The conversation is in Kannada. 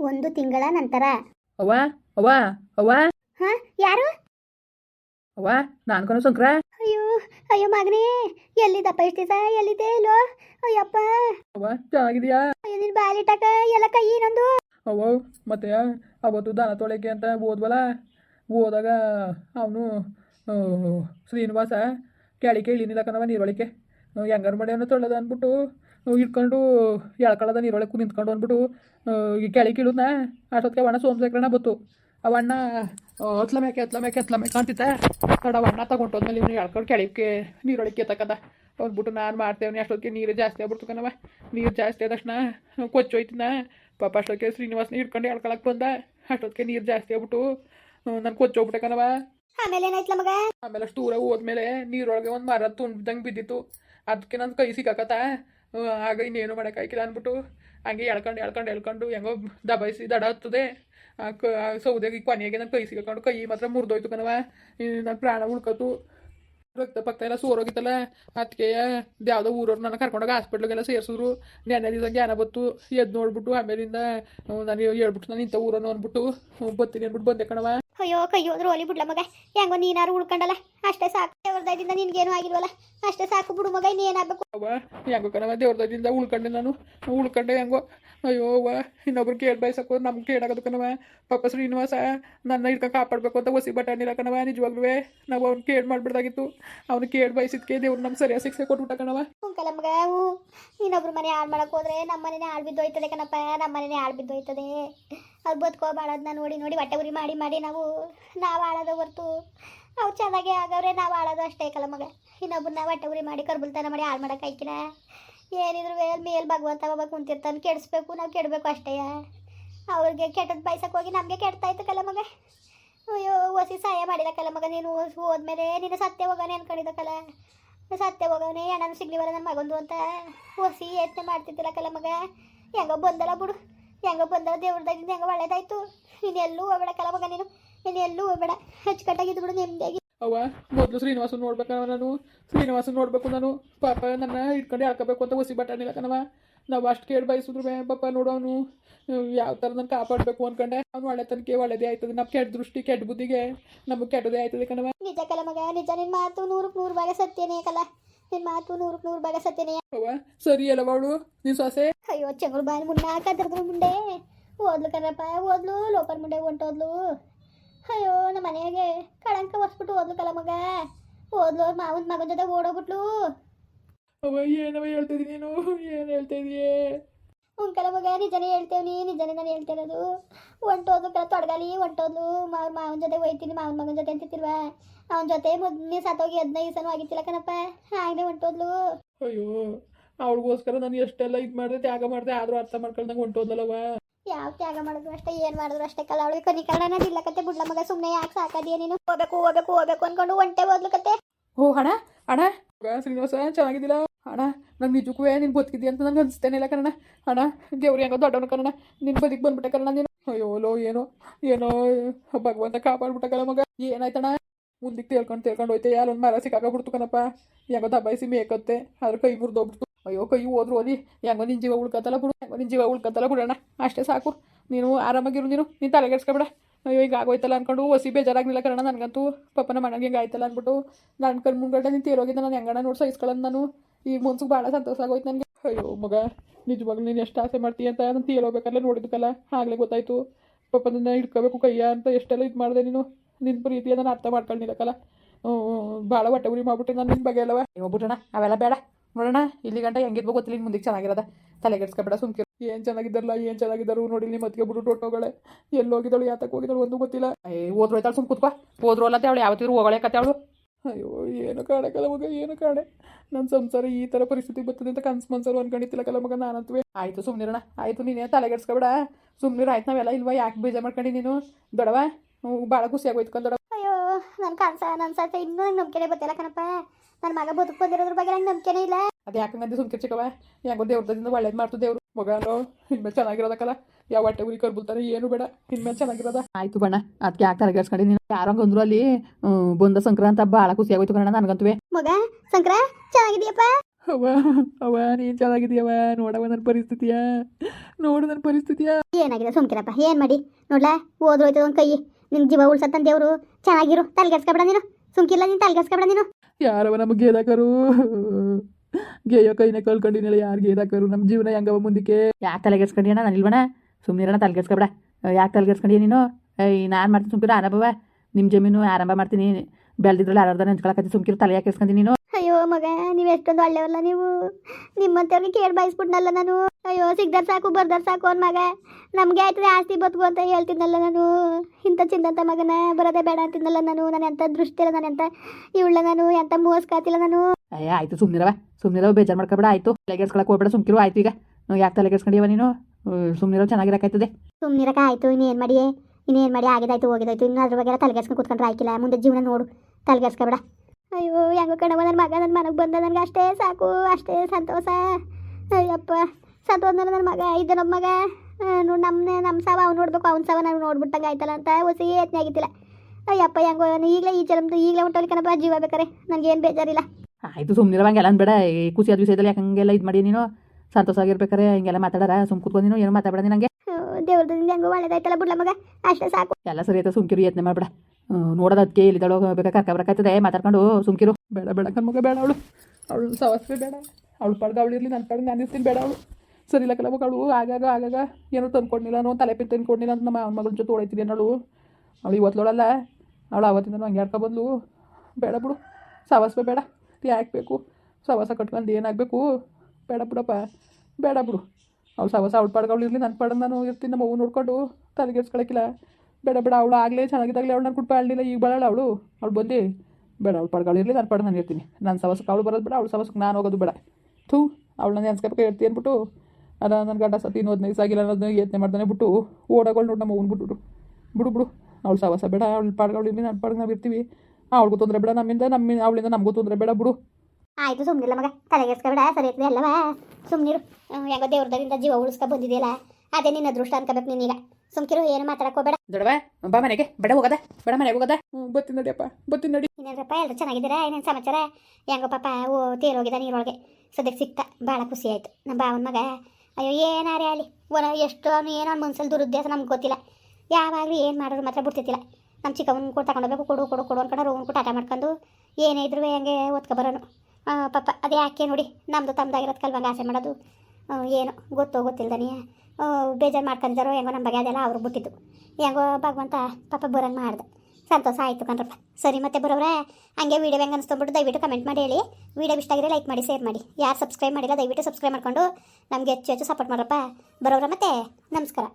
ಒಂದು ತಿಂಗಳ ನಂತರ. ಅವ್ವ ಅವ್ವ ಅವ್ವ. ಹಾ ಯಾರು? ಅವ್ವ ನಾನು ಕಣೋ ಶಂಕರ. ಅಯ್ಯೋ ಅಯ್ಯೋ ಮಗನೇ ಎಲ್ಲಿದಪ್ಪ ಇಷ್ಟು ದಿವಸ ಎಲ್ಲಿದೆ ಇಲ್ಲೋ ಅಯ್ಯಪ್ಪ. ಅವ್ವ ಚೆನ್ನಾಗಿದ್ಯಾ ಅಯ್ಯೋ ನಿನ್ ಬಾಲಿಟಾಕ ಎಲ್ಲ ಕೈ ಇನ್ನೊಂದು ಅವ್ವ ಮತ್ತೆ ಅವತ್ತು ದನ ತೊಳೆಕೆ ಅಂತ ಹೋದ್ವಲ್ಲ? ಓದಾಗ ಅವನು ಶ್ರೀನಿವಾಸ ಕೇಳಿ ಕೇಳಿ ನಿಲ್ಲಕನವ ನೀರೊಳಕ್ಕೆ ಹೆಂಗಾರು ಮಾಡ್ಯವನ ತೊಳೆದ ಅಂದ್ಬಿಟ್ಟು. ಇಟ್ಕೊಂಡು ಎಳ್ಕೊಳ್ಳೋದ ನೀರೊಳಗೆ ನಿಂತ್ಕೊಂಡು ಅಂದ್ಬಿಟ್ಟು ಈ ಕೆಳಿ ಕೀಳುದ್ನ ಅಷ್ಟೊತ್ತಿಗೆ ಅವಣ್ಣ ಸೋಮಶೇಖರಣ ಬತ್ತು ಅವಣ್ಣ ಹತ್ಲ ಮೇಕೆ ಹತ್ಲ ಮೇಕೆ ಹತ್ಲ ಮೇಕೆ ಅಂತಿದ್ದ. ನೋಡ ಅವಣ್ಣ ತಗೊಂಡೋದ್ಮೇಲೆ ಇವನು ಎಳ್ಕೊಂಡು ಕೆಳಕ್ಕೆ ನೀರೊಳಕ್ಕೆ ತಕ್ಕದ ಅಂದ್ಬಿಟ್ಟು ನಾನು ಮಾಡ್ತೇವೆ ಅಷ್ಟೊತ್ತಿಗೆ ನೀರು ಜಾಸ್ತಿ ಆಗ್ಬಿಡ್ತು ಕಣವ ನೀರು ಜಾಸ್ತಿ ಆದ ತಕ್ಷಣ ಕೊಚ್ಚೋಯ್ತಿನ ಪಾಪ ಅಷ್ಟೊತ್ತಿಗೆ ಶ್ರೀನಿವಾಸನ ಹಿಡ್ಕೊಂಡು ಎಳ್ಕೊಳಕ್ಕೆ ಬಂದ. ಅಷ್ಟೊತ್ತಿಗೆ ನೀರು ಜಾಸ್ತಿ ಆಗ್ಬಿಟ್ಟು ನಾನು ಕೊಚ್ಚೋಗ್ಬಿಟ್ಟೆ ಕಣವ ಆಮೇಲೆ ಏನಾಯ್ತು ಮಗ ಆಮೇಲೆ ಅಷ್ಟು ದೂರ ಹೋದ್ಮೇಲೆ ನೀರೊಳಗೆ ಒಂದು ಮರ ತುಂಬಿದಂಗೆ ಬಿದ್ದಿತ್ತು. ಅದಕ್ಕೆ ನನ್ನ ಕೈ ಸಿಕ್ಕಾಕತ್ತ. ಆಗ ಇನ್ನೇನು ಮಾಡೋಕ್ಕಾಗಿಲ್ಲ ಅಂದ್ಬಿಟ್ಟು ಹಂಗೆ ಎಳ್ಕೊಂಡು ಎಳ್ಕೊಂಡು ಎಳ್ಕೊಂಡು ಹೆಂಗೋ ದಬಾಯಿಸಿ ದಡ ಹತ್ತದೆ ಸೌದೆಗೆ ಕೊನೆಗೆ ನನ್ನ ಕೈ ಸಿಗಕೊಂಡು ಕೈ ಮಾತ್ರ ಮುರಿದೋಯ್ತು ಕಣವ ನನ್ನ ಪ್ರಾಣ ಉಳ್ಕತ್ತು ರಕ್ತ ಪಕ್ತ ಎಲ್ಲ ಸೋರೋಗಿತ್ತಲ್ಲ. ಅದಕ್ಕೆ ಯಾವುದೋ ಊರವ್ರು ನನ್ನ ಕರ್ಕೊಂಡೋಗಿ ಹಾಸ್ಪಿಟ್ಲಿಗೆಲ್ಲ ಸೇರಿಸಿದ್ರು. ನೆನ್ನೆ ದಿವಸ ಜ್ಞಾನ ಬತ್ತು ಎದ್ದು ನೋಡ್ಬಿಟ್ಟು ಆಮೇಲಿಂದ ನಾನು ಹೇಳ್ಬಿಟ್ಟು ನಾನು ಇಂಥ ಊರನ್ನು ಅಂದ್ಬಿಟ್ಟು. ಬತ್ತೀನಿ ಅಂದ್ಬಿಟ್ಟು ಬಂದೆ ಕಣವ ಅಯ್ಯೋ ಕೈಯೋದ್ರ ಒಲಿ ಬಿಡ್ಲ ಮಗ. ಹೆಂಗೋ ನೀನಾರು ಉಳ್ಕೊಂಡಲ್ಲ. ಅಷ್ಟೇ ಸಾಕು. ದೇವ್ರದಿಂದ ನಿನ್ಗೇನು ಆಗಿಲ್ವಲ್ಲ. ಅಷ್ಟೇ ಸಾಕು ಬಿಡು ಮಗ ಇನ್ನೇನಾಗಬೇಕು? ಅವ್ವ ಹೆಂಗೋ ಕಣವ ದೇವ್ರದಿಂದ ಉಳ್ಕೊಂಡೆ ನಾನು. ಉಳ್ಕೊಂಡೆ ಹೆಂಗೋ. ಅಯ್ಯೋ ಅವ್ವ ಇನ್ನೊಬ್ರು ಕೇಳ್ ಬಯಸಕ್ಕೋ ನಮ್ಗೆ ಕೇಳಾಗದು ಕಣವ ಪಾಪ ಶ್ರೀನಿವಾಸ ನನ್ನ ಹಿಡ್ಕೊಂಡು ಕಾಪಾಡಬೇಕು ಅಂತ ಒಸಿ ಬಟಾಣಿಲ್ಲ ಕಣವ ನಿಜವಾಗ್ಲೂ ನಾವು ಅವ್ನು ಕೇಳಿ ಮಾಡ್ಬಿಡ್ದಾಗಿತ್ತು. ಅವ್ನು ಕೇಳಿ ಬಯಸಿದ್ಕೆ ದೇವ್ರು ನಮ್ಗೆ ಸರಿಯಾಗಿ ಶಿಕ್ಷೆ ಕೊಟ್ಬಿಟ್ಟ ಕಣವ ಕುಂಕಲ ಮಗ ಹ್ಞೂ. ಇನ್ನೊಬ್ರು ಮನೆ ಹಾಳು ಮಾಡಕ್ ಹೋದ್ರೆ ನಮ್ಮ ಮನೆನೇ ಹಾಳು ಬಿದ್ದೋಯ್ತದೆ ಕಣಪ್ಪ ನಮ್ಮ ಮನೆನೇ ಹಾಳು ಬಿದ್ದೋಯ್ತದೆ. ಬದುಕೋ ನಾ ನೋಡಿ ನೋಡಿ ಹೊಟ್ಟೆ ಉರಿ ಮಾಡಿ ಮಾಡಿ ನಾವು ನಾವು ಆಳೋದು ಹೊರ್ತು ಅವ್ರು ಚೆನ್ನಾಗೆ ಆಗವ್ರೆ, ನಾವು ಆಳೋದು ಅಷ್ಟೇ ಕಲ ಮಗ. ಇನ್ನೊಬ್ರನ್ನ ಹೊಟ್ಟೆ ಉರಿ ಮಾಡಿ, ಕರ್ಬುಲ್ತನ ಮಾಡಿ ಹಾಳು ಮಾಡಕ್ಕೆ ಐಕಿನ ಏನಿದ್ರು ಮೇಲ್ ಮೇಲ್ ಭಗವಂತ ಬಾಬಾ ಕುಂತಿರ್ತಾನೆ, ಕೆಡಿಸ್ಬೇಕು, ನಾವು ಕೆಡಬೇಕು ಅಷ್ಟೇ. ಅವ್ರಿಗೆ ಕೆಟ್ಟದ್ದು ಬಯಸಕ್ಕೆ ಹೋಗಿ ನಮಗೆ ಕೆಡ್ತಾಯ್ತು ಕಲ ಮಗ. ಅಯ್ಯೋ, ಹೊಸಿ ಸಹಾಯ ಮಾಡಿಲ್ಲ ಕಲ ಮಗ ನೀನು. ಹೋದ್ಮೇಲೆ ನೀನು ಸತ್ಯ ಹೋಗೋಣ ಅನ್ಕೊಂಡಿದ್ದ ಕಲ. ಸತ್ಯ ಹೋಗವನೇ ಅಣ್ಣನ ಸಿಗ್ಲಿವಲ್ಲ ನನ್ನ ಮಗಂದು ಅಂತ. ಹೊಸಿ ಯತ್ನೆ ಮಾಡ್ತಿದ್ದಿಲ್ಲ ಕಲ ಮಗ. ಹೆಂಗೋ ಬಂದಲ್ಲ ಬಿಡು. ಹೆಂಗೋ ಬಂದ ದೇವ್ರದಾಗಿಂದ ಹೆಂಗ ಒಳ್ಳೇದಾಯ್ತು? ನೀನು ಎಲ್ಲೂ ಹೋಗ್ಬೇಡ ಕೆಲ ಮಗ ನೀನು. ನೀನು ಎಲ್ಲೂ ಹೋಗ್ಬೇಡ. ಅಚ್ಚುಕಟ್ಟಾಗಿದ್ದು ಬಿಡು ನೆಮ್ಮದಿಯಾಗಿ. ಅವ್ವ ಮೊದಲು ಶ್ರೀನಿವಾಸ ನೋಡ್ಬೇಕ ನಾನು. ಶ್ರೀನಿವಾಸ ನೋಡ್ಬೇಕು ನಾನು. ಪಾಪ ನನ್ನ ಇಟ್ಕೊಂಡು ಹಾಕಬೇಕು ಅಂತ ಹೊಸಿ ಬಟಾಣಿಲ್ಲ ಕಣವ ನಾವು ಅಷ್ಟು ಕೇಳಿ ಬಯಸಿದ್ರು ಪಾಪ ನೋಡೋನು ಯಾವ ಥರ ನಾನು ಕಾಪಾಡಬೇಕು ಅನ್ಕೊಂಡೆ. ಅವ್ನು ಒಳ್ಳೆ ತನಕ ಒಳ್ಳೇದೇ ಆಯ್ತದೆ. ನಮ್ಮ ಕೆಟ್ಟ ದೃಷ್ಟಿ ಕೆಟ್ಟ ಬುದ್ಧಿಗೆ ನಮಗೆ ಕೆಟ್ಟದೇ ಆಯ್ತದೆ ಕಣವ ನಿಜ ಕಲ ಮಗ ನಿಜ ನಿನ್ನ ಮಾತು ನೂರಕ್ಕೆ ನೂರು ಭಾಗ ಸತ್ಯನೇ ಕಲ. ನಿನ್ನ ಮಾತು ನೂರಕ್ಕೆ ನೂರು ಭಾಗ ಸತ್ಯನೇ. ಅವ್ವ ಸರಿ ಅಲ್ಲವ ಅವಳು ನೀನು ಸೊಸೆ? ಅಯ್ಯೋ ಚಂಗಳು ಬಾಯಿ ಮುನ್ನ ಕದ್ರದ್ರ ಮುಂಡೆ ಓದ್ಲು ಕರಪ್ಪ ಓದ್ಲು ಲೋಕಲ್ ಮುಂಡೆ ಹೊಂಟೋದ್ಲು. ಅಯ್ಯೋ ನಮ್ಮ ಮನೆಯಾಗೆ ಕಳಂಕ ಒರ್ಸ್ಬಿಟ್ಟು ಓದ್ಲು ಕಲ ಮಗ. ಓದ್ಲು ಅವ್ರ ಮಾವನ ಮಗನ ಜೊತೆ ಓಡೋಗ್ಬಿಟ್ಲು. ಅವ್ವ ಏನವ ಹೇಳ್ತಿದ್ದೀನಿ ನೀನು? ಏನು ಹೇಳ್ತಾ ಇದೀಯೇ? ಉನ್ ಜನ ಮಗ ನಿಜನೇ ಹೇಳ್ತೇವ್ನಿ ನಿಜನೇ ನಾನು ಹೇಳ್ತಿರೋದು ಹೊಂಟೋದು ಕೆಲ ತೊಡಗಲಿ ಹೊಂಟೋದ್ಲು ಮಾವ್ರ ಮಾವನ ಜೊತೆ ಹೋಯ್ತೀನಿ ಮಾವನ ಮಗನ ಜೊತೆ ಅಂತಿರ್ವ ಅವನ ಜೊತೆ ಮೊದಲನೇ ಸತ್ತೋಗಿ ಹದಿನೈದು ಸಲ ಆಗಿತ್ತಿಲ್ಲ ಕಣಪ್ಪ. ಹಾಗೆ ಹೊಂಟೋದ್ಲು ಅಯ್ಯೋ ಅವಳಿಗೋಸ್ಕರ ನಾನು ಎಷ್ಟೆಲ್ಲ ಇದು ಮಾಡಿದೆ ತ್ಯಾಗ ಮಾಡಿದೆ ಆದರೂ ಅರ್ಥ ಮಾಡ್ಕೊಳ್ದಂಗೆ ಹೊಂಟೋದಲ್ಲವ ಯಾವ ತ್ಯಾಗ ಮಾಡಿದ್ರು ಅಷ್ಟೇ ಏನ್ ಮಾಡಿದ್ರು ಅಷ್ಟೇ ಕಲ ಅವಳಿಗೆ ಕನಿಕರಣ ಕತೆ. ಬುಡ್ಲ ಮಗ ಸುಮ್ಮನೆ ಯಾಕೆ ಸಾಕಾದೆ ನೀನು? ಹೋಗ್ಬೇಕು ಹೋಗ್ಬೇಕು ಹೋಗ್ಬೇಕು ಅನ್ಕೊಂಡು ಒಂಟೆ ಹೋದ್ಲು ಕತೆ. ಓ ಹಣ ಅಣ್ಣ. ಮಗ ಶ್ರೀನಿವಾಸ ಚೆನ್ನಾಗಿದ್ದಿಲ್ಲ ಅಣ್ಣ, ನಾನು ನಿಜಕ್ಕೂ ನೀನು ಬದುಕಿದ್ದಿ ಅಂತ ನಂಗೆ ಅನಿಸ್ತೇನೆ ಇಲ್ಲ ಕಣ ಅಣ್ಣ, ದೇವ್ರು, ಹೆಂಗೋ ದೊಡ್ಡವನು ಕಣ ನಿನ್ನ ಬದುಕಿ ಬಂದ್ಬಿಟ್ಟೆ ಕಣ ನೀನು. ಅಯ್ಯೋ, ಲೋ, ಏನೋ ಏನೋ, ಭಗವಂತ ಕಾಪಾಡ್ಬಿಟ್ಟ ಕಣ ಮಗ. ಏನಾಯ್ತಣ್ಣ? ಮುಂದಕ್ಕೆ ತೇಳ್ಕೊಂಡು ತೇಳ್ಕೊಂಡು ಹೋಯ್ತೆ. ಅಲ್ಲೊಂದು ಮರ ಸಿಕ್ಕಾಕಬಿಡ್ತು ಕಣಪ್ಪ. ಹೆಂಗೋ ದಬ್ಬಾಯಿಸಿ ಮೇಕತ್ತೆ. ಅದ್ರ ಕೈ ಮುರಿದೋಗ್ಬಿಡ್ತು ಅಯ್ಯೋ, ಕೈ ಹೋದ್ರು ಓದಿ. ಹೆಂಗೋ ನಿನ್ನ ಜೀವ ಉಳ್ಕತ್ತಲ್ಲ ಬಿಡು. ಹೆಂಗೋ ನಿನ್ನ ಜೀವ ಉಳ್ಕತ್ತಲ್ಲ ಬಿಡೋಣ ಅಷ್ಟೇ ಸಾಕು. ನೀನು ಆರಾಮಾಗಿರು ನೀನು. ನೀನು ತಲೆಗೆಡ್ಸ್ಕೊಬೇಡ ಅಯ್ಯೋ, ಈಗ ಆಗೋಯ್ತಲ್ಲ ಅನ್ಕೊಂಡು ಹೊಸಿ ಬೇಜಾರಾಗ್ಲಿಲ್ಲ ಕಣ ನನಗಂತೂ. ಪಪ್ಪನ ಮನೆಗೆ ಹಿಂಗೆ ಆಯ್ತಲ್ಲ ಅಂದ್ಬಿಟ್ಟು ನನ್ನ ಕಣ್ಣು ಮುಂಗಡೆ ನೀನು ತೀರೋಗಿದ್ದ ನಾನು ಹೆಂಗಣ ನೋಡಿ ಸಹಿಸ್ಕೊಳ್ಳೋದು ನಾನು. ಈಗ ಮುನ್ಸಿಗೆ ಭಾಳ ಸಂತೋಷ ಆಗೋಯ್ತು ನನಗೆ. ಅಯ್ಯೋ ಮಗ ನಿಜವಾಗ್ಲೂ ನೀನು ಎಷ್ಟು ಆಸೆ ಮಾಡ್ತೀಯ ಅಂತ ನಾನು ತೀರೋಬೇಕಲ್ಲ ನೋಡಿದ್ಕಲ್ಲ ಆಗಲೇ ಗೊತ್ತಾಯ್ತು. ಪಾಪ ನನ್ನ ಹಿಡ್ಕೋಬೇಕು ಕೈಯ ಅಂತ ಎಷ್ಟೆಲ್ಲ ಇದು ಮಾಡಿದೆ ನೀನು. ನಿನ್ನ ಪ್ರೀತಿಯ ನಾನು ಅರ್ಥ ಮಾಡ್ಕೊಂಡಿಲ್ಲಕ್ಕಲ್ಲ ಭಾಳ ಹೊಟ್ಟೆ ಉರಿ ಮಾಡ್ಬಿಟ್ಟೆ ನಾನು ನಿನ್ನ ಬಗ್ಗೆ ಅಲ್ಲವ ಹೋಗ್ಬಿಟ್ಟಣ ಅವೆಲ್ಲ ಬೇಡ. ನೋಡೋಣ ಇಲ್ಲಿ ಗಂಟ ಹೆಂಗಿದ್ಬೋ ಗೊತ್ತಿಲ್ಲ ಇನ್ನು ಮುಂದಕ್ಕೆ ಚೆನ್ನಾಗಿರೋದ. ತಲೆಗೆಡ್ಸ್ಕೊಬೇಡ ಸುಮ್ಕಿರು ಏನು ಚೆನ್ನಾಗಿದ್ದಾರಲ್ಲ ಏನು ಚೆನ್ನಾಗಿದ್ದಾರು ನೋಡಿ ನಿಮ್ಮ ಮತ್ತಿಗೆ ಬಿಡು ಟೋಟೋಗಳೇ ಎಲ್ಲಿ ಹೋಗಿದ್ದಾಳು ಯಾತಕ್ಕೆ ಹೋಗಿದ್ದಾಳು ಒಂದು ಗೊತ್ತಿಲ್ಲ. ಏ ಹೋದ್ರು ಆಯ್ತಾಳು ಸುಮ್ ಕುತ್ಕೋ. ಅಲ್ಲ ಅವಳು ಯಾವತ್ತಿದ್ರು ಹೋಗಳೆ ಕತೆ ಅವಳು. ಅಯ್ಯೋ ಏನು ಕಾಣಕ್ಕಲ್ಲ ಮಗ ಏನು ಕಾಣೆ? ನನ್ನ ಸಂಸಾರ ಈ ಥರ ಪರಿಸ್ಥಿತಿಗೆ ಬರ್ತದೆ ಅಂತ ಕನ್ಸು ಮನ್ಸರು ಅನ್ಕೊಂಡಿತ್ತಿಲ್ಲ ಕಲ್ಲ ಮಗ ನಾನಂತುವೆ. ಆಯಿತು ಸುಮ್ಮನಿರೋಣ ಆಯಿತು ನೀನೇ ತಲೆಗೆಡ್ಸ್ಕೊಬೇಡ ಸುಮ್ಮನಿರು ಆಯ್ತು ನಾವೆಲ್ಲ ಇಲ್ವಾ? ಯಾಕೆ ಬೇಜಾರು ಮಾಡ್ಕೊಂಡು ನೀನು? ದೊಡವ ಭಾಳ ಖುಷಿ ಆಗೋಯ್ತು ಕಲ್ ದೊಡವ. ಅಯ್ಯೋ ನನ್ನ ಕನ್ಸ ನನ್ನ ಸಂಸ ಇನ್ನೂ ನಂಗೆ ಬರ್ತಿಲ್ಲ ಕಣಪ್ಪ. ನನ್ನ ಮಗ ಬದುಕು ಬಂದಿರೋದ್ರ ಬಗ್ಗೆ ನಂಗೆ ನಂಬಿಕೆನೇ ಇಲ್ಲ. ಅದು ಯಾಕಂಗಂದು ಸುಮ್ಕೆ ಚಿಕ್ಕವ? ಹೆಂಗೋ ದೇವ್ರದಿಂದ ಒಳ್ಳೇದು ಮಾಡ್ತು ದೇವ್ರು. ಮಗ ಅಲ್ಲೋ ಇನ್ಮೇಲೆ ಚೆನ್ನಾಗಿರೋದಕ್ಕಲ್ಲ ಯಾವ ಹೊಟ್ಟೆ ಉರಿ ಕರ್ಬುಲ್ತಾರೆ ಏನು ಬೇಡ ಇನ್ಮೇಲೆ ಚೆನ್ನಾಗಿರೋದ? ಆಯ್ತು ಬಣ್ಣ ಅದಕ್ಕೆ ಯಾಕೆ ತಲೆಗೆಡ್ಸ್ಕೊಂಡು ನೀನು? ಯಾರೋ ಅಂದ್ರು ಅಲ್ಲಿ ಹ್ಮ್, ಬಂದ ಸಂಕ್ರಾಂತ ಭಾಳ ಖುಷಿ ಆಗೋಯ್ತು ಕಣ ನನಗಂತುವೆ. ಮಗ ಸಂಕ್ರ ಚೆನ್ನಾಗಿದೆಯಪ್ಪ? ಅವ ಅವ ನೀನ್ ಚೆನ್ನಾಗಿದೀಯವ ನೋಡವ ನನ್ನ ಪರಿಸ್ಥಿತಿಯ ನೋಡು ನನ್ನ ಪರಿಸ್ಥಿತಿಯ. ಏನಾಗಿದೆ ಸುಮ್ಕಿರಪ್ಪ ಏನ್ ಮಾಡಿ? ನೋಡ್ಲಾ ಹೋದ್ರೋಯ್ತದ ಒಂದ್ ಕೈ ನಿನ್ನ ಜೀವ ಉಳ್ಸತ್ತಂತ ದೇವರು ಚೆನ್ನಾಗಿರು ತಲೆಗೆಡ್ಸ್ಕೊಬೇಡ ನೀನು. ಸುಮ್ಕಿಲ್ಲ ನೀನ್ ತಲೆಗೆಡ್ಸ್ಕೊಬೇಡ ನೀನು. ಯಾರವ ನಮಗೆ ಗೇದಾಕರು ಗೇಯೋ ಕೈನ ಕಳ್ಕೊಂಡಿನಲ್ಲ ಯಾರು ಗೇದಾಕರು ನಮ್ಮ ಜೀವನ ಹೆಂಗವ ಮುಂದಕ್ಕೆ? ಯಾಕೆ ತಲೆಗೆಡ್ಸ್ಕೊಂಡಿ ಅಣ್ಣ ನಾನು ಇಲ್ವಣ ಸುಮ್ಮನಿರೋಣ ತಲೆಗೆಡ್ಸ್ಕೊಬೇಡ ಯಾಕೆ ತಲೆಗೆಡ್ಸ್ಕೊಂಡಿ ನೀನು? ಏಯ್ ನಾನು ಮಾಡ್ತೀನಿ ಸುಮ್ಕಿರ ಆರಂಭವ ನಿಮ್ಮ ಜಮೀನು ಆರಂಭ ಮಾಡ್ತೀನಿ. ಬೆಳೆದಿದ್ರಲ್ಲಿ ಅರ್ಧ ಹಂಚ್ಕೊಳಕತ್ತಿ ಸುಮ್ಕಿರೋ ತಲೆ ಯಾಕೆ ಕೆಡ್ಸ್ಕೊಂಡಿ ನೀನು? ಅಯ್ಯೋ ಮಗ ನೀವು ಎಷ್ಟೊಂದು ಒಳ್ಳೆಯವಲ್ಲ ನೀವು. ನಿಮ್ಮಂತವ್ರಿಗೆ ಕೇಳಿ ಬಯಸ್ಬಿಟ್ನಲ್ಲ ನಾನು. ಅಯ್ಯೋ ಸಿಗ್ದರ್ ಸಾಕು ಬರ್ದರ್ ಸಾಕು ಅವ್ನ ಮಗ. ನಮಗೆ ಆಯ್ತದೆ ಆಸ್ತಿ ಬದುಕು ಅಂತ ಹೇಳ್ತಿದ್ನಲ್ಲ ನಾನು. ಇಂಥ ಚಿಂದಂತ ಮಗನ ಬರೋದೇ ಬೇಡ ಅಂತಿದ್ನಲ್ಲ ನಾನು. ನಾನು ಎಂಥ ದೃಷ್ಟಿ ಇಲ್ಲ ನಾನು ಎಂಥ ಇವಳ ನಾನು. ಎಂಥ ಮೋಸ್ಕಾತಿಲ್ಲ ನಾನು. ಅಯ್ಯ ಆಯಿತು ಸುಮ್ಮನಿರವ ಸುಮ್ಮನಿರವ ಬೇಜಾರು ಮಾಡ್ಕೊಬೇಡ. ಆಯಿತು ತಲೆಗೆಡ್ಸ್ಕೊಳಕ್ಕೆ ಹೋಗ್ಬೇಡ, ಸುಮ್ಕಿರು. ಆಯ್ತು ಈಗ. ಯಾಕೆ ತಲೆಗೆಡ್ಸ್ಕೊಂಡಿವ ನೀನು? ಸುಮ್ಮನಿರೋ ಚೆನ್ನಾಗಿರಕಾಯ್ತದೆ ಸುಮ್ಮನಿರಕ ಆಯಿತು, ಇನ್ನೇನು ಮಾಡಿ ಇನ್ನೇನು ಮಾಡಿ? ಆಗಿದಾಯ್ತು, ಹೋಗಿದಾಯ್ತು. ಇನ್ನು ಅದ್ರ ಬಗ್ಗೆ ತಲೆಗೆಡ್ಸ್ಕೊಂಡು ಕೂತ್ಕೊಂಡ್ರೆ ಆಯ್ಕಿಲ್ಲ. ಮುಂದೆ ಜೀವನ ನೋಡು. ತಲೆಗೆಡ್ಸ್ಕೊಬೇಡ ಅಯ್ಯೋ, ಹೆಂಗ ಕಣವ ನನ್ನ ಮಗ ನನ್ನ ಮನೆಗೆ ಬಂದ. ನನಗೆ ಅಷ್ಟೇ ಸಾಕು, ಅಷ್ಟೇ ಸಂತೋಷ. ಅಯ್ಯಪ್ಪ ಸತ್ತೋದ್ನಲ್ಲ ನನ್ನ ಮಗ ಇದ್ದ ನಮ್ಮ ಮಗ. ನೋಡಿ ನಮ್ಮ ನಮ್ಮ ಸಾವ ಅವ್ನು ನೋಡ್ಬೇಕು, ಅವ್ನ ಸಾವ ನಾನು ನೋಡ್ಬಿಟ್ಟಂಗೆ ಆಯ್ತಲ್ಲ ಅಂತ ಹೊಸ ಯತ್ನೆ ಆಗಿತ್ತಿಲ್ಲ. ಅಯ್ಯಪ್ಪ, ಹೆಂಗೋ, ಈಗಲೇ ಈ ಜನ್ಮದು ಈಗಲೇ ಹೊಂಟೋಲಿ ಕಣಪ್ಪ ಜೀವ ಬೇಕಾರೆ. ನನಗೇನು ಬೇಜಾರಿಲ್ಲ. ಆಯಿತು ಸುಮ್ಮನಿರವ ಹಂಗೆಲ್ಲ ಅನ್ಬೇಡ ಖುಷಿ ಆದ ವಿಷಯದಲ್ಲಿ ಯಾಕಂಗೆಲ್ಲ ಇದು ಮಾಡಿ ನೀನು? ಸಂತೋಷ ಆಗಿರ್ಬೇಕಾರೆ ಹಿಂಗೆಲ್ಲ ಮಾತಾಡಾರ ಸುಮ್ ಕೂತ್ಕೊಂಡು ನೀನು ಏನು ಮಾತಾಡಬೇಡ ನೀನು ದೇವ್ರದಿಂದ ಹೆಂಗೋ ಒಳ್ಳೇದಾಯ್ತಲ್ಲ ಬಿಡ್ಲ ಮಗ ಅಷ್ಟೇ ಸಾಕು. ಎಲ್ಲ ಸರಿ ಆಯ್ತು ಸುಮ್ಕಿರು ಯತ್ನ ಮಾಡ್ಬೇಡ. ನೋಡೋದು ಅದಕ್ಕೆ ಎಲ್ಲಿದ್ದಾಳೋ ಬೇಕಾ ಕರ್ಕೊಬರಕಾಯ್ತದೆ ಮಾತಾಡ್ಕೊಂಡು ಸುಮ್ಕಿರು. ಬೇಡ ಬೇಡ ಕಣ್ಮಗ ಬೇಡ ಅವಳು. ಅವಳು ಸವಸ್ವೆ ಬೇಡ. ಅವಳು ಪಡ್ಗ ಅವಳು ಇರಲಿ ನನ್ನ ಪಡ್ಗ ನಾನು ಇರ್ತೀನಿ ಬೇಡ ಅವಳು. ಸರಿ ಇಲ್ಲ ಕೆಲವು ಅವಳು ಆಗಾಗ ಆಗಾಗ ಏನೋ ತಂದ್ಕೊಂಡಿಲ್ಲ ಅನ್ನೋ ತಲೆ ಪಿನ್ ತಂದ್ಕೊಂಡಿಲ್ಲ ಅಂತ ನಮ್ಮ ಮಗಳ ಜೊತೆ ಓಡೈತೀನಿ ಅನ್ನೋಳು. ಅವಳು ಇವತ್ತೋಳಲ್ಲ ಅವಳು ಅವತ್ತಿಂದ ಹಂಗೆ ಆಡ್ಕೊ ಬಂದ್ಲು. ಬೇಡ ಬಿಡು ಸಾವಸ್ಬೇ ಬೇಡ. ಯಾಕೆ ಬೇಕು ಸವಸ ಕಟ್ಕೊಂಡು ಏನಾಗಬೇಕು ಬೇಡ ಬಿಡಪ್ಪ. ಬೇಡ ಬಿಡು. ಅವ್ಳು ಸವಸ ಅವಳು ಅವಳು ಇರಲಿ ನನ್ನ ಪಡ್ಗ ನಾನು ಇರ್ತೀನಿ, ನಮ್ಮ ಅವು ನೋಡ್ಕೊಂಡು ತಲೆಗೆಡ್ಸ್ಕೊಳಕ್ಕಿಲ್ಲ ಬೇಡ ಬೇಡ, ಅವಳು ಆಗಲೇ ಚೆನ್ನಾಗಿದ್ದಾಗಲೇ ಅವಳು ನಾನು ಕುಟ್ಪ ಈಗ ಬೇಡ ಅವಳು. ಅವಳು ಬಂದು. ಬೇಡ, ಅವಳು ಇರಲಿ, ನಾನು ಪಡ್ ನಾನು ಇರ್ತೀನಿ. ನಾನು ಸವಾಸಕ್ಕೆ ಅವಳು ಬರೋದು ಬೇಡ, ಅವಳು ಸವಸಕ್ಕೆ ನಾನು ಹೋಗೋದು ಬೇಡ. ಥೂ, ಅವಳನ್ನ ನೆನ್ಸ್ಕೊಬೇಕು ಇರ್ತೀನಿ ಅಂದ್ಬಿಟ್ಟು, ಅದ ನನ್ನ ಗಂಡ ಸತಿ ಇನ್ನೂ ಹದಿನೈದು ಸಾಗಿಲ್ಲ ಅನ್ನೋದನ್ನ ಯತ್ನೆ ಮಾಡ್ತಾನೆ ಬಿಟ್ಟು ಓಡೋಗಳು ನೋಡಿ ನಮ್ಮ ಅವ್ನು ಬಿಟ್ಬಿಟ್ಟು ಬಿಡು ಬಿಡು, ಅವಳು ಸವಸ ಬೇಡ, ಅವಳು ಇರಲಿ ನನ್ನ ಪಡ್ಗೆ ನಾವು ಇರ್ತೀವಿ. ಅವಳಿಗೂ ತೊಂದರೆ ಬೇಡ ನಮ್ಮಿಂದ ನಮ್ಮ ಅವಳಿಂದ ನಮಗೂ ತೊಂದರೆ ಬೇಡ ಬಿಡು. ಆಯಿತು ಸುಮ್ಮನಿಲ್ಲ ಮಗ. ತಲೆಗೆಡ್ಸ್ಕೊಬೇಡ ಸರಿ ಇರ್ತದೆ ಅಲ್ಲವಾ ಸುಮ್ಮನಿರು ಯಾಕೋ ದೇವ್ರದಿಂದ ಜೀವ ಉಳಿಸ್ಕೊ ಬಂದಿದೆಯಲ್ಲ. ಅದೇ ನಿನ್ನ ಅದೃಷ್ಟ ಅನ್ಕೋಬೇಕು ನೀನೀಗ. ಸುಮ್ಕಿರು ಏನು ಮಾತಾಡಕೋಬೇಡ ದೊಡವ ಬಾ ಮನೆಗೆ. ಬೇಡ ಹೋಗದ. ಬೇಡ ಮನೆಗೆ ಹೋಗದ. ಬತ್ತಿ ನಡಿಯಪ್ಪ ಬತ್ತಿ ನಡಿ. ಇನ್ನೇನಪ್ಪ ಎಲ್ಲರೂ ಚೆನ್ನಾಗಿದ್ದೀರಾ? ಏನೇನು ಸಮಾಚಾರ? ಹೆಂಗೋ ಪಾಪ ಓ ತೇರೋಗಿದ ನೀರೊಳಗೆ ಸದ್ಯಕ್ಕೆ ಸಿಕ್ತ. ಭಾಳ ಖುಷಿ ಆಯಿತು. ನಮ್ಮ ಬಾವನ ಮಗ ಅಯ್ಯೋ ಏನಾರೇ ಅಲ್ಲಿ? ಒನ ಎಷ್ಟು ಅವನು ಏನೋ ಮನ್ಸಲ್ಲಿ ದುರುದ್ದೇಶ ನಮ್ಗೆ ಗೊತ್ತಿಲ್ಲ. ಯಾವಾಗಲೂ ಏನು ಮಾಡೋರು ಮಾತ್ರ ಬಿಡ್ತಿದ್ದಿಲ್ಲ. ನಮ್ಮ ಚಿಕ್ಕವನ್ ಕೂಡ ತಗೊಂಡೋಗ್ಬೇಕು. ಕೊಡು ಕೊಡು ಕೊಡು ಅನ್ಕೊಂಡು ರೂಮ್ ಕೂಡ ಆಟ ಮಾಡ್ಕೊಂಡು ಏನೇ ಇದ್ರು ಹಂಗೆ ಓದ್ಕೊ ಬರೋನು ಆ, ಪಾಪ ಅದು ಯಾಕೆ ನೋಡಿ ನಮ್ಮದು ತಮ್ಮದಾಗಿರೋದು ಕಲ್ವಂಗ ಆಸೆ ಮಾಡೋದು? ಏನು ಗೊತ್ತೋ ಗೊತ್ತಿಲ್ದನಿ ಬೇಜಾರು ಮಾಡ್ಕೊಂಡಿದ್ದಾರೋ ಹೆಂಗೋ ನಮ್ಮ ಬಗ್ಗೆ ಅದೆಲ್ಲ ಅವ್ರು ಬಿಟ್ಟಿದ್ದು. ಹೆಂಗೋ ಭಗವಂತ ಪಾಪ ಬರಂಗೆ ಮಾಡ್ದೆ. ಸಂತೋಷ ಆಯಿತು ಕಣ್ರಪ್ಪ. ಸರಿ ಮತ್ತೆ ಬರೋವ್ರೆ ಹಂಗೆ ವೀಡಿಯೋ ಹೆಂಗೆ ಅನಿಸ್ಕೊಂಡ್ಬಿಟ್ಟು ದಯವಿಟ್ಟು ಕಮೆಂಟ್ ಮಾಡಿ ಹೇಳಿ. ವೀಡಿಯೋ ಇಷ್ಟ ಆಗಿದ್ರೆ ಲೈಕ್ ಮಾಡಿ ಶೇರ್ ಮಾಡಿ. ಯಾರು ಸಬ್ಸ್ಕ್ರೈಬ್ ಮಾಡಿಲ್ಲ ದಯವಿಟ್ಟು ಸಬ್ಸ್ಕ್ರೈಬ್ ಮಾಡ್ಕೊಂಡು ನಮಗೆ ಹೆಚ್ಚು ಹೆಚ್ಚು ಸಪೋರ್ಟ್ ಮಾಡ್ರಪ್ಪ. ಬರೋವ್ರ ಮತ್ತೆ ನಮಸ್ಕಾರ.